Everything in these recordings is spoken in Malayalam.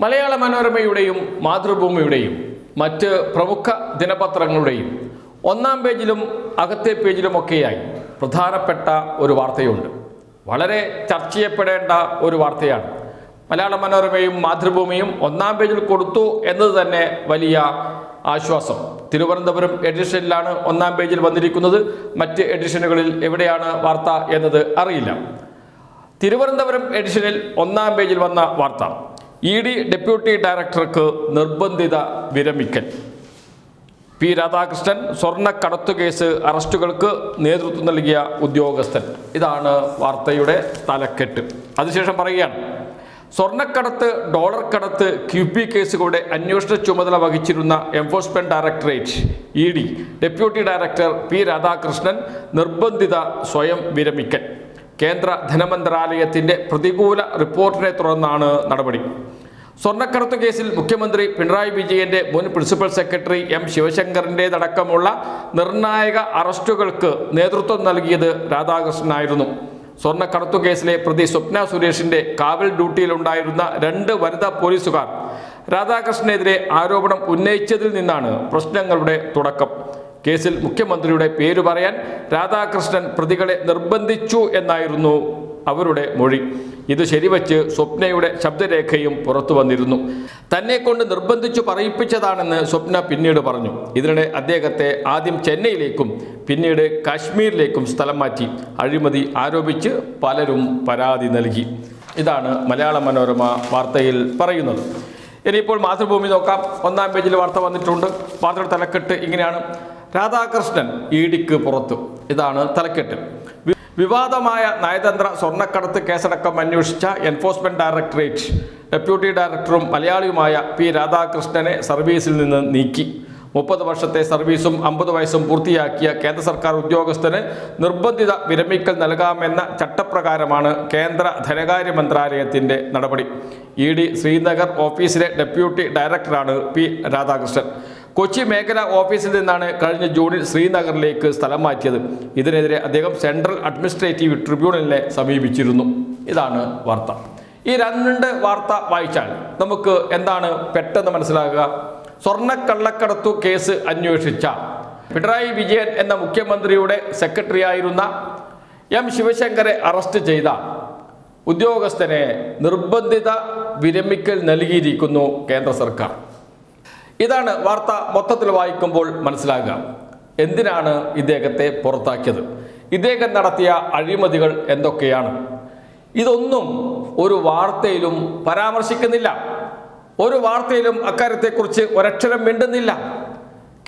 മലയാള മനോരമയുടെയും മാതൃഭൂമിയുടെയും മറ്റ് പ്രമുഖ ദിനപത്രങ്ങളുടെയും ഒന്നാം പേജിലും അകത്തെ പേജിലുമൊക്കെയായി പ്രധാനപ്പെട്ട ഒരു വാർത്തയുണ്ട്. വളരെ ചർച്ച ചെയ്യപ്പെടേണ്ട ഒരു വാർത്തയാണ്. മലയാള മനോരമയും മാതൃഭൂമിയും ഒന്നാം പേജിൽ കൊടുത്തു എന്നത് തന്നെ വലിയ ആശ്വാസം. തിരുവനന്തപുരം എഡിഷനിലാണ് ഒന്നാം പേജിൽ വന്നിരിക്കുന്നത്. മറ്റ് എഡിഷനുകളിൽ എവിടെയാണ് വാർത്ത എന്നത് അറിയില്ല. തിരുവനന്തപുരം എഡിഷനിൽ ഒന്നാം പേജിൽ വന്ന വാർത്ത. ഇ ഡി ഡെപ്യൂട്ടി ഡയറക്ടർക്ക് നിർബന്ധിത വിരമിക്കൽ. പി രാധാകൃഷ്ണൻ സ്വർണക്കടത്തു കേസ് അറസ്റ്റുകൾക്ക് നേതൃത്വം നൽകിയ ഉദ്യോഗസ്ഥൻ. ഇതാണ് വാർത്തയുടെ തലക്കെട്ട്. അതിനുശേഷം പറയുകയാണ്. സ്വർണക്കടത്ത് ഡോളർ കടത്ത് ക്യു പി കേസുകളുടെ അന്വേഷണ ചുമതല വഹിച്ചിരുന്ന enforcement directorate E D deputy director P Radhakrishnan നിർബന്ധിത സ്വയം വിരമിക്കൽ. കേന്ദ്ര ധനമന്ത്രാലയത്തിന്റെ പ്രതികൂല റിപ്പോർട്ടിനെ തുടർന്നാണ് നടപടി. സ്വർണക്കടത്ത് കേസിൽ മുഖ്യമന്ത്രി പിണറായി വിജയന്റെ മുൻ പ്രിൻസിപ്പൽ സെക്രട്ടറി എം ശിവശങ്കറിന്റെതടക്കമുള്ള നിർണായക അറസ്റ്റുകൾക്ക് നേതൃത്വം നൽകിയത് രാധാകൃഷ്ണനായിരുന്നു. സ്വർണക്കടത്തു കേസിലെ പ്രതി സ്വപ്ന സുരേഷിന്റെ കാവൽ ഡ്യൂട്ടിയിലുണ്ടായിരുന്ന രണ്ട് വനിതാ പോലീസുകാർ രാധാകൃഷ്ണനെതിരെ ആരോപണം ഉന്നയിച്ചതിൽ നിന്നാണ് പ്രശ്നങ്ങളുടെ തുടക്കം. കേസിൽ മുഖ്യമന്ത്രിയുടെ പേര് പറയാൻ രാധാകൃഷ്ണൻ പ്രതികളെ നിർബന്ധിച്ചു എന്നായിരുന്നു അവരുടെ മൊഴി. ഇത് ശരിവച്ച് സ്വപ്നയുടെ ശബ്ദരേഖയും പുറത്തു വന്നിരുന്നു. തന്നെ കൊണ്ട് നിർബന്ധിച്ചു പറയിപ്പിച്ചതാണെന്ന് സ്വപ്ന പിന്നീട് പറഞ്ഞു. ഇതിനിടെ അദ്ദേഹത്തെ ആദ്യം ചെന്നൈയിലേക്കും പിന്നീട് കാശ്മീരിലേക്കും സ്ഥലം മാറ്റി. അഴിമതി ആരോപിച്ച് പലരും പരാതി നൽകി. ഇതാണ് മലയാള മനോരമ വാർത്തയിൽ പറയുന്നത്. ഇനിയിപ്പോൾ മാതൃഭൂമി നോക്കാം. ഒന്നാം പേജിൽ വാർത്ത വന്നിട്ടുണ്ട്. വാർത്തയുടെ തലക്കെട്ട് ഇങ്ങനെയാണ്. രാധാകൃഷ്ണൻ ഇടിക്ക് പുറത്തു. ഇതാണ് തലക്കെട്ട്. വിവാദമായ നയതന്ത്ര സ്വർണക്കടത്ത് കേസടക്കം അന്വേഷിച്ച എൻഫോഴ്സ്മെന്റ് ഡയറക്ടറേറ്റ് ഡെപ്യൂട്ടി ഡയറക്ടറും മലയാളിയുമായ പി രാധാകൃഷ്ണനെ സർവീസിൽ നിന്ന് നീക്കി. മുപ്പത് വർഷത്തെ സർവീസും അമ്പത് വയസ്സും പൂർത്തിയാക്കിയ കേന്ദ്ര സർക്കാർ ഉദ്യോഗസ്ഥന് നിർബന്ധിത വിരമിക്കൽ നൽകാമെന്ന ചട്ടപ്രകാരമാണ് കേന്ദ്ര ധനകാര്യ മന്ത്രാലയത്തിന്റെ നടപടി. ഇ ഡി ശ്രീനഗർ ഓഫീസിലെ ഡെപ്യൂട്ടി ഡയറക്ടറാണ് പി രാധാകൃഷ്ണൻ. കൊച്ചി മേഖല ഓഫീസിൽ നിന്നാണ് കഴിഞ്ഞ ജൂണിൽ ശ്രീനഗറിലേക്ക് സ്ഥലം മാറ്റിയത്. ഇതിനെതിരെ അദ്ദേഹം സെൻട്രൽ അഡ്മിനിസ്ട്രേറ്റീവ് ട്രിബ്യൂണലിനെ സമീപിച്ചിരുന്നു. ഇതാണ് വാർത്ത. ഈ രണ്ട് വാർത്ത വായിച്ചാൽ നമുക്ക് എന്താണ് പെട്ടെന്ന് മനസ്സിലാകുക? സ്വർണക്കള്ളക്കടത്തു കേസ് അന്വേഷിച്ച പിണറായി വിജയൻ എന്ന മുഖ്യമന്ത്രിയുടെ സെക്രട്ടറി ആയിരുന്ന എം ശിവശങ്കറെ അറസ്റ്റ് ചെയ്ത ഉദ്യോഗസ്ഥനെ നിർബന്ധിത വിരമിക്കൽ നൽകിയിരിക്കുന്നു കേന്ദ്ര സർക്കാർ. ഇതാണ് വാർത്ത മൊത്തത്തിൽ വായിക്കുമ്പോൾ മനസ്സിലാകുക. എന്തിനാണ് ഇദ്ദേഹത്തെ പുറത്താക്കിയത്? ഇദ്ദേഹം നടത്തിയ അഴിമതികൾ എന്തൊക്കെയാണ്? ഇതൊന്നും ഒരു വാർത്തയിലും പരാമർശിക്കുന്നില്ല. ഒരു വാർത്തയിലും അക്കാര്യത്തെക്കുറിച്ച് ഒരക്ഷരം മിണ്ടുന്നില്ല.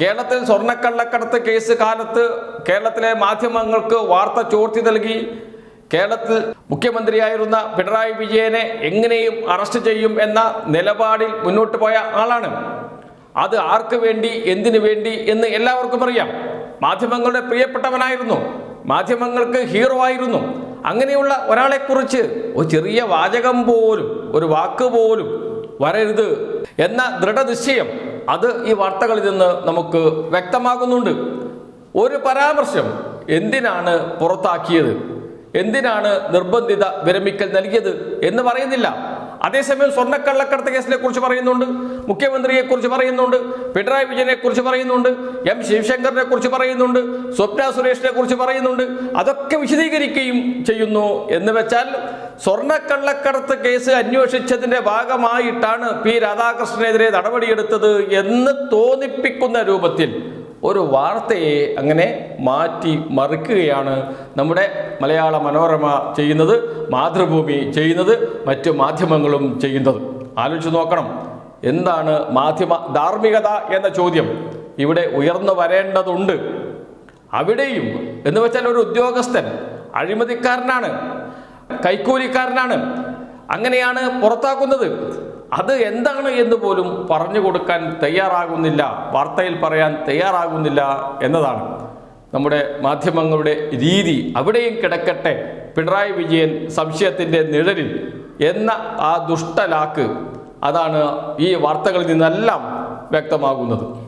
കേരളത്തിൽ സ്വർണക്കള്ളക്കടത്ത് കേസ് കാലത്ത് കേരളത്തിലെ മാധ്യമങ്ങൾക്ക് വാർത്ത ചോർത്തി നൽകി. കേരളത്തിൽ മുഖ്യമന്ത്രിയായിരുന്ന പിണറായി വിജയനെ എങ്ങനെയും അറസ്റ്റ് ചെയ്യും എന്ന നിലപാടിൽ മുന്നോട്ട് പോയ ആളാണ്. അത് ആർക്ക് വേണ്ടി എന്തിനു വേണ്ടി എന്ന് എല്ലാവർക്കും അറിയാം. മാധ്യമങ്ങളുടെ പ്രിയപ്പെട്ടവനായിരുന്നു. മാധ്യമങ്ങൾക്ക് ഹീറോ ആയിരുന്നു. അങ്ങനെയുള്ള ഒരാളെക്കുറിച്ച് ഒരു ചെറിയ വാചകം പോലും ഒരു വാക്ക് പോലും വരരുത് എന്ന ദൃഢനിശ്ചയം അത് ഈ വാർത്തകളിൽ നിന്ന് നമുക്ക് വ്യക്തമാകുന്നുണ്ട്. ഒരു പരാമർശം എന്തിനാണ് പുറത്താക്കിയത്? എന്തിനാണ് നിർബന്ധിത വിരമിക്കൽ നൽകിയത് എന്ന് പറയുന്നില്ല. അതേസമയം സ്വർണക്കള്ളക്കടത്ത് കേസിനെ കുറിച്ച് പറയുന്നുണ്ട് മുഖ്യമന്ത്രിയെ കുറിച്ച് പറയുന്നുണ്ട് പിണറായി വിജയനെ കുറിച്ച് പറയുന്നുണ്ട് എം ശിവശങ്കറിനെ കുറിച്ച് പറയുന്നുണ്ട് സ്വപ്ന സുരേഷിനെ കുറിച്ച് പറയുന്നുണ്ട്. അതൊക്കെ വിശദീകരിക്കുകയും ചെയ്യുന്നു എന്ന് വെച്ചാൽ സ്വർണക്കള്ളക്കടത്ത് കേസ് അന്വേഷിച്ചതിന്റെ ഭാഗമായിട്ടാണ് പി രാധാകൃഷ്ണനെതിരെ നടപടിയെടുത്തത് എന്ന് തോന്നിപ്പിക്കുന്ന രൂപത്തിൽ ഒരു വാർത്തയെ അങ്ങനെ മാറ്റി മറിക്കുകയാണ് നമ്മുടെ മലയാള മനോരമ ചെയ്യുന്നത് മാതൃഭൂമി ചെയ്യുന്നത് മറ്റു മാധ്യമങ്ങളും ചെയ്യുന്നത്. ആലോചിച്ച് നോക്കണം. എന്താണ് മാധ്യമ ധാർമ്മികത എന്ന ചോദ്യം ഇവിടെ ഉയർന്നു വരേണ്ടതുണ്ട്. അവിടെയും എന്ന് വെച്ചാൽ ഒരു ഉദ്യോഗസ്ഥൻ അഴിമതിക്കാരനാണ്. കൈക്കൂലിക്കാരനാണ്. അങ്ങനെയാണ് പുറത്താക്കുന്നത്. അത് എന്താണ് എന്ന് പോലും പറഞ്ഞു കൊടുക്കാൻ തയ്യാറാകുന്നില്ല. വാർത്തയിൽ പറയാൻ തയ്യാറാകുന്നില്ല എന്നതാണ് നമ്മുടെ മാധ്യമങ്ങളുടെ രീതി. അവിടെയും കിടക്കട്ടെ പിണറായി വിജയൻ സംശയത്തിന്റെ നിഴലിൽ എന്ന ആ ദുഷ്ടലാക്ക് അതാണ് ഈ വാർത്തകളിൽ നിന്നെല്ലാം വ്യക്തമാകുന്നത്.